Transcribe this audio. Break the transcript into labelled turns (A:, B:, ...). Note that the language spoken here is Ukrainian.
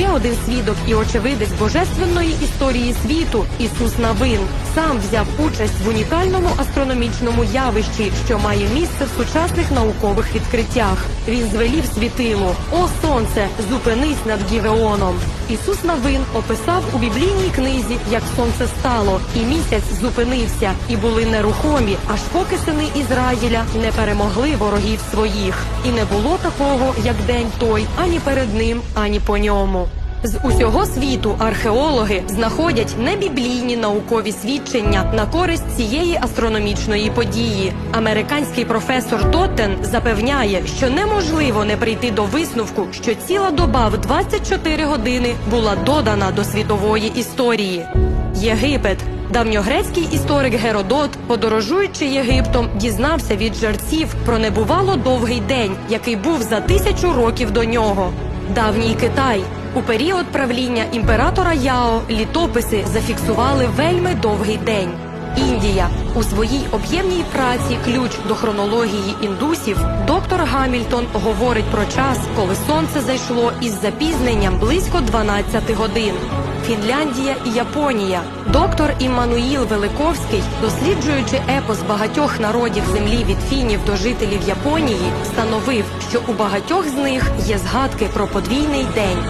A: ще один свідок і очевидець божественної історії світу Ісус Навин сам взяв участь в унікальному астрономічному явищі, що має місце в сучасних наукових відкриттях. Він звелів світилу: О сонце, зупинись над Гівеоном. Ісус Навин описав у біблійній книзі, як сонце стало, і місяць зупинився, і були нерухомі, аж поки сини Ізраїля не перемогли ворогів своїх. І не було такого, як день той, ані перед ним, ані по ньому. З усього світу археологи знаходять небіблійні наукові свідчення на користь цієї астрономічної події. Американський професор Тоттен запевняє, що неможливо не прийти до висновку, що ціла доба в 24 години була додана до світової історії. Єгипет. Давньогрецький історик Геродот, подорожуючи Єгиптом, дізнався від жерців про небувало довгий день, який був за тисячу років до нього. Давній Китай. У період правління імператора Яо літописи зафіксували вельми довгий день. Індія у своїй об'ємній праці Ключ до хронології індусів доктор Гамільтон говорить про час, коли сонце зайшло із запізненням близько 12 годин. Фінляндія і Японія. Доктор Іммануїл Великовський, досліджуючи епос багатьох народів землі від фінів до жителів Японії, встановив, що у багатьох з них є згадки про подвійний день.